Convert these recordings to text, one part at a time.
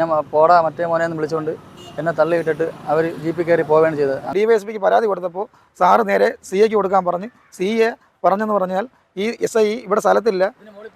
എന്നെ പോടാ മറ്റേ മോനെ എന്ന് വിളിച്ചുകൊണ്ട് എന്നെ തള്ളിയിട്ടിട്ട് അവർ ജീപ്പിൽ കയറി പോവുകയാണ് ചെയ്തത്. ഡി വൈ എസ് പിക്ക് പരാതി കൊടുത്തപ്പോൾ സാറ് നേരെ സി എക്ക് കൊടുക്കാൻ പറഞ്ഞ് സി എ പറഞ്ഞെന്ന് പറഞ്ഞാൽ ഈ എസ് ഐ ഇവിടെ സ്ഥലത്തില്ല.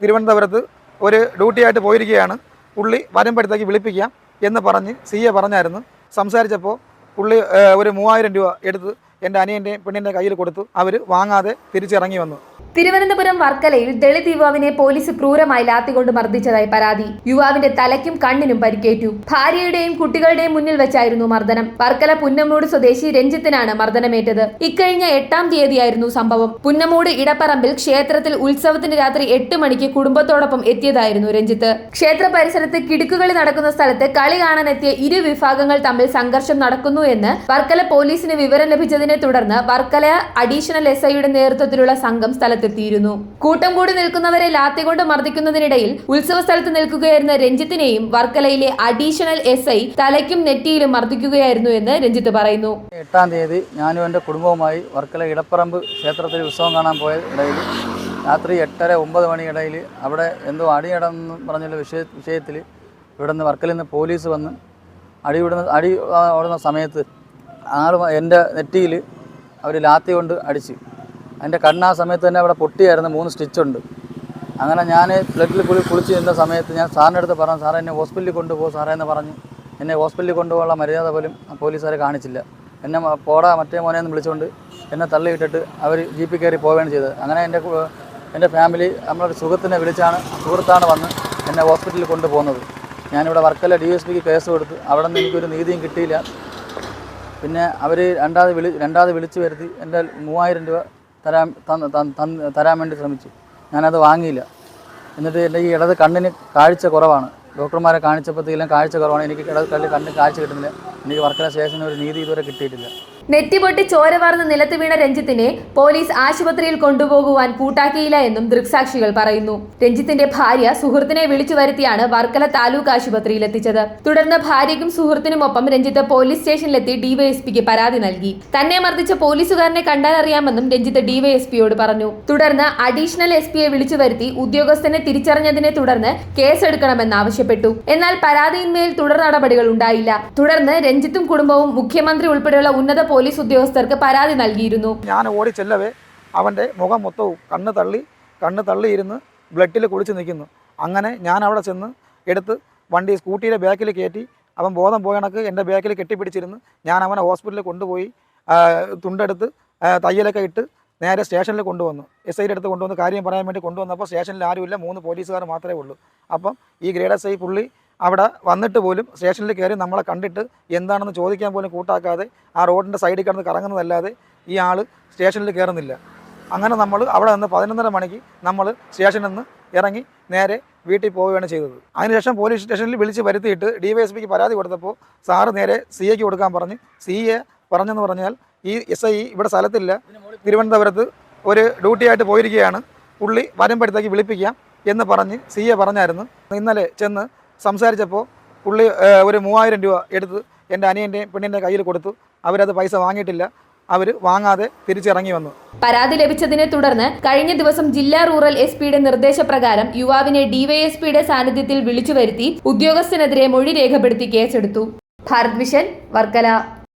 തിരുവനന്തപുരത്ത് ഒരു ഡ്യൂട്ടിയായിട്ട് പോയിരിക്കുകയാണ്. പുള്ളി വരുമ്പോഴത്തേക്ക് വിളിപ്പിക്കാം എന്ന് പറഞ്ഞ് സി എ പറഞ്ഞായിരുന്നു. സംസാരിച്ചപ്പോൾ പുള്ളി ഒരു മൂവായിരം രൂപ എടുത്ത് എന്റെ അനിയന്റെയും പെണ്ണിന്റെ കയ്യിൽ കൊടുത്തു അവർ വാങ്ങാതെ തിരിച്ചിറങ്ങി വന്നു. തിരുവനന്തപുരം വർക്കലയിൽ ദളിത് യുവാവിനെ പോലീസ് ക്രൂരമായി ലാത്തികൊണ്ട് മർദ്ദിച്ചതായി പരാതി. യുവാവിന്റെ തലയ്ക്കും കണ്ണിനും പരിക്കേറ്റു. ഭാര്യയുടെയും കുട്ടികളുടെയും മുന്നിൽ വെച്ചായിരുന്നു മർദ്ദനം. വർക്കല പുന്നമൂട് സ്വദേശി രഞ്ജിത്തിനാണ് മർദ്ദനമേറ്റത്. ഇക്കഴിഞ്ഞ എട്ടാം തീയതിയായിരുന്നു സംഭവം. പുന്നമൂട് ഇടപ്പറമ്പിൽ ക്ഷേത്രത്തിൽ ഉത്സവത്തിന് രാത്രി എട്ട് മണിക്ക് കുടുംബത്തോടൊപ്പം എത്തിയതായിരുന്നു രഞ്ജിത്ത്. ക്ഷേത്ര പരിസരത്ത് കിടുക്കുകളി നടക്കുന്ന സ്ഥലത്ത് കളി കാണാനെത്തിയ ഇരു വിഭാഗങ്ങൾ തമ്മിൽ സംഘർഷം നടക്കുന്നു എന്ന് വർക്കല പോലീസിന് വിവരം ലഭിച്ചതിനെ തുടർന്ന് വർക്കല അഡീഷണൽ എസ് ഐയുടെ നേതൃത്വത്തിലുള്ള സംഘം സ്ഥലത്തെത്തിയിരുന്നു കൂട്ടം കൂടി നിൽക്കുന്നവരെ ലാത്തികൊണ്ട് മർദ്ദിക്കുന്നതിനിടയിൽ ഉത്സവ സ്ഥലത്ത് നിൽക്കുകയായിരുന്ന രഞ്ജിത്തിനെയും വർക്കലയിലെ അഡീഷണൽ എസ് ഐ തലയ്ക്കും നെറ്റിയിലും മർദ്ദിക്കുകയായിരുന്നു എന്ന് രഞ്ജിത്ത് പറയുന്നു. എട്ടാം തീയതി ഞാനും എന്റെ കുടുംബവുമായി വർക്കല ഇടപ്പറമ്പ് ക്ഷേത്രത്തിൽ ഉത്സവം കാണാൻ പോയ ഇടയിൽ രാത്രി എട്ടര ഒമ്പത് മണിയിടയിൽ അവിടെ എന്തോ അടിയടന്ന് പറഞ്ഞുള്ള വിഷയ വിഷയത്തിൽ ഇവിടെ നിന്ന് വർക്കലിൽ നിന്ന് പോലീസ് വന്ന് അടി വിടുന്ന അടി ഓടുന്ന സമയത്ത് ആൾ എന്റെ നെറ്റിയിൽ അവർ ലാത്തി കൊണ്ട് അടിച്ച്. എന്റെ കണ്ണ് ആ സമയത്ത് തന്നെ അവിടെ പൊട്ടിയായിരുന്നു മൂന്ന് സ്റ്റിച്ചുണ്ട് അങ്ങനെ ഞാൻ ബ്ലഡിൽ കുളി കുളിച്ച് നിന്ന സമയത്ത് ഞാൻ സാറിന്റെ അടുത്ത് പറഞ്ഞു സാറേ എന്നെ ഹോസ്പിറ്റലിൽ കൊണ്ടുപോകും സാറേ എന്ന് പറഞ്ഞു. എന്നെ ഹോസ്പിറ്റലിൽ കൊണ്ടുപോകാനുള്ള മര്യാദ പോലും പോലീസുകാരെ കാണിച്ചില്ല. എന്നെ പോടാ മറ്റേ മോനെ എന്ന് വിളിച്ചുകൊണ്ട് എന്നെ തള്ളിയിട്ടിട്ട് അവർ ജീപ്പിൽ കയറി പോവുകയാണ് ചെയ്തത്. അങ്ങനെ എന്റെ എന്റെ ഫാമിലി നമ്മളൊരു സുഹൃത്തിനെ വിളിച്ചാണ് സുഹൃത്താണ് വന്ന് എന്നെ ഹോസ്പിറ്റലിൽ കൊണ്ടുപോകുന്നത്. ഞാനിവിടെ വർക്കല ഡി എസ് പിക്ക് കേസ് കൊടുത്തു അവിടെ നിന്ന് എനിക്കൊരു നീതിയും കിട്ടിയില്ല. പിന്നെ അവർ രണ്ടാമത് വിളി രണ്ടാമത് വിളിച്ചു വരുത്തി എന്റെ മൂവായിരം രൂപ തരാൻ തരാൻ വേണ്ടി ശ്രമിച്ചു. ഞാനത് വാങ്ങിയില്ല. എന്നിട്ട് എന്റെ ഈ ഇടത് കണ്ണിന് കാഴ്ച കുറവാണ്. ഡോക്ടർമാരെ കാണിച്ചപ്പോഴത്തേക്കും കാഴ്ച കുറവാണ്. എനിക്ക് ഇടത് കണ്ണിൽ കണ്ണിന് കാഴ്ച കിട്ടുന്നില്ല. എനിക്ക് വർക്കല സ്റ്റേഷനിൽ ഒരു നീതി ഇതുവരെ കിട്ടിയിട്ടില്ല. നെറ്റിപൊട്ടി ചോര വാർന്ന് നിലത്ത് വീണ രഞ്ജിത്തിനെ പോലീസ് ആശുപത്രിയിൽ കൊണ്ടുപോകുവാൻ കൂട്ടാക്കിയില്ല എന്നും ദൃക്സാക്ഷികൾ പറയുന്നു. രഞ്ജിത്തിന്റെ ഭാര്യ സുഹൃത്തിനെ വിളിച്ചു വരുത്തിയാണ് വർക്കല താലൂക്ക് ആശുപത്രിയിൽ എത്തിച്ചത്. തുടർന്ന് ഭാര്യയ്ക്കും സുഹൃത്തിനുമൊപ്പം രഞ്ജിത്ത് പോലീസ് സ്റ്റേഷനിലെത്തി ഡിവൈഎസ്പിക്ക് പരാതി നൽകി. തന്നെ മർദ്ദിച്ച പോലീസുകാരനെ കണ്ടാലറിയാമെന്നും രഞ്ജിത്ത് ഡിവൈഎസ്പിയോട് പറഞ്ഞു. തുടർന്ന് അഡീഷണൽ എസ് പിയെ വിളിച്ചു വരുത്തി ഉദ്യോഗസ്ഥനെ തിരിച്ചറിഞ്ഞതിനെ തുടർന്ന് കേസെടുക്കണമെന്ന് ആവശ്യപ്പെട്ടു എന്നാൽ പരാതിയിന്മേൽ തുടർ നടപടികൾ ഉണ്ടായില്ല. തുടർന്ന് രഞ്ജിത്തും കുടുംബവും മുഖ്യമന്ത്രി ഉൾപ്പെടെയുള്ള ഉന്നത പോലീസ് ഉദ്യോഗസ്ഥർക്ക് പരാതി നൽകിയിരുന്നു. ഞാൻ ഓടി ചെല്ലവേ അവന്റെ മുഖം മൊത്തവും കണ്ണ് തള്ളി കണ്ണ് തള്ളിയിരുന്ന് ബ്ലഡിൽ കുളിച്ച് നിൽക്കുന്നു. അങ്ങനെ ഞാൻ അവിടെ ചെന്ന് എടുത്ത് വണ്ടി സ്കൂട്ടിയുടെ ബാക്കിൽ കയറ്റി അവൻ ബോധം പോയണക്ക് എന്റെ ബാക്കിൽ കെട്ടിപ്പിടിച്ചിരുന്ന് ഞാൻ അവനെ ഹോസ്പിറ്റലിൽ കൊണ്ടുപോയി തുണ്ടെടുത്ത് തയ്യലൊക്കെ ഇട്ട് നേരെ സ്റ്റേഷനിൽ കൊണ്ടുവന്നു. എസ് ഐയുടെ അടുത്ത് കൊണ്ടുവന്ന് കാര്യം പറയാൻ വേണ്ടി കൊണ്ടുവന്നപ്പോൾ സ്റ്റേഷനിൽ ആരുമില്ല മൂന്ന് പോലീസുകാർ മാത്രമേ ഉള്ളൂ. അപ്പം ഈ ഗ്രേഡ് എസ് ഐ പുള്ളി അവിടെ വന്നിട്ട് പോലും സ്റ്റേഷനിൽ കയറി നമ്മളെ കണ്ടിട്ട് എന്താണെന്ന് ചോദിക്കാൻ പോലും കൂട്ടാക്കാതെ ആ റോഡിന്റെ സൈഡിൽ കിടന്ന് കറങ്ങുന്നതല്ലാതെ ഈ ആൾ സ്റ്റേഷനിൽ കയറുന്നില്ല. അങ്ങനെ നമ്മൾ അവിടെ നിന്ന് പതിനൊന്നര മണിക്ക് നമ്മൾ സ്റ്റേഷനിൽ നിന്ന് ഇറങ്ങി നേരെ വീട്ടിൽ പോവുകയാണ് ചെയ്തത്. അതിനുശേഷം പോലീസ് സ്റ്റേഷനിൽ വിളിച്ച് വരുത്തിയിട്ട് ഡി വൈ എസ് പിക്ക് പരാതി കൊടുത്തപ്പോൾ സാറ് നേരെ സി എക്ക് കൊടുക്കാൻ പറഞ്ഞ് സി എ പറഞ്ഞെന്ന് പറഞ്ഞാൽ ഈ എസ് ഐ ഇവിടെ സ്ഥലത്തില്ല. തിരുവനന്തപുരത്ത് ഒരു ഡ്യൂട്ടിയായിട്ട് പോയിരിക്കുകയാണ്. പുള്ളി വരുമ്പോഴത്തേക്ക് വിളിപ്പിക്കാം എന്ന് പറഞ്ഞ് സി എ പറഞ്ഞായിരുന്നു. ഇന്നലെ ചെന്ന് സംസാരിച്ചപ്പോൾ പുള്ളി ഒരു മൂവായിരം രൂപ എടുത്ത് എന്റെ അനിയന്റെയും പെണ്ണിന്റെ കയ്യിൽ കൊടുത്തു. അവരത് പൈസ വാങ്ങിയിട്ടില്ല. അവർ വാങ്ങാതെ തിരിച്ചിറങ്ങി വന്നു. പരാതി ലഭിച്ചതിനെ തുടർന്ന് കഴിഞ്ഞ ദിവസം ജില്ലാ റൂറൽ എസ് പിയുടെ നിർദ്ദേശപ്രകാരം യുവാവിനെ ഡിവൈഎസ്പിയുടെ സാന്നിധ്യത്തിൽ വിളിച്ചു വരുത്തി ഉദ്യോഗസ്ഥനെതിരെ മൊഴി രേഖപ്പെടുത്തി കേസെടുത്തു. ഭാരത് വിഷൻ വർക്കല.